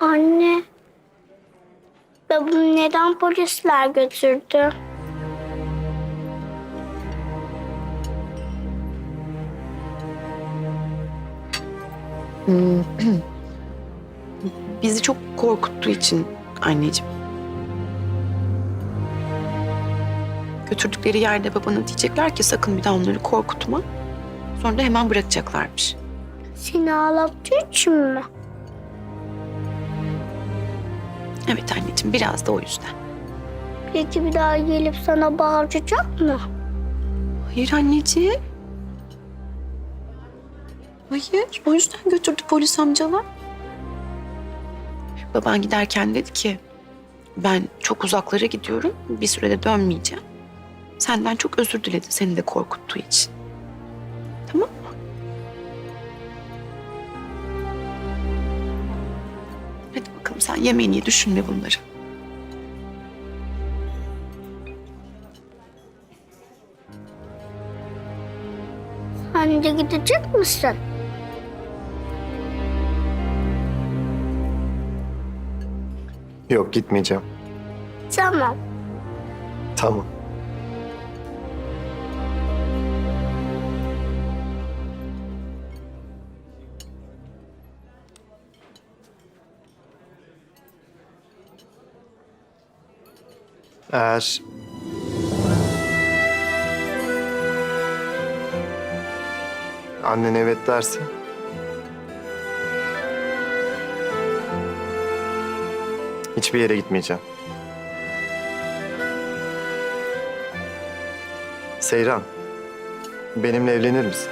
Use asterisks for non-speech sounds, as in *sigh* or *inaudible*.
Anne. Babamı neden polisler götürdü? *clears throat* Bizi çok korkuttuğu için anneciğim. Götürdükleri yerde babana diyecekler ki sakın bir daha onları korkutma. Sonra da hemen bırakacaklarmış. Seni ağlattığı için mi? Evet anneciğim biraz da o yüzden. Peki bir daha gelip sana bağıracak mı? Hayır anneciğim. Hayır, o yüzden götürdü polis amcalar. Baban giderken dedi ki, ben çok uzaklara gidiyorum, bir sürede dönmeyeceğim. Senden çok özür diledi seni de korkuttuğu için. Tamam Hadi bakalım sen yemeğini ye, düşünme bunları. Sen de gidecek misin? Yok gitmeyeceğim. Tamam. Tamam. Eğer annen evet derse hiçbir yere gitmeyeceğim. Seyran, benimle evlenir misin?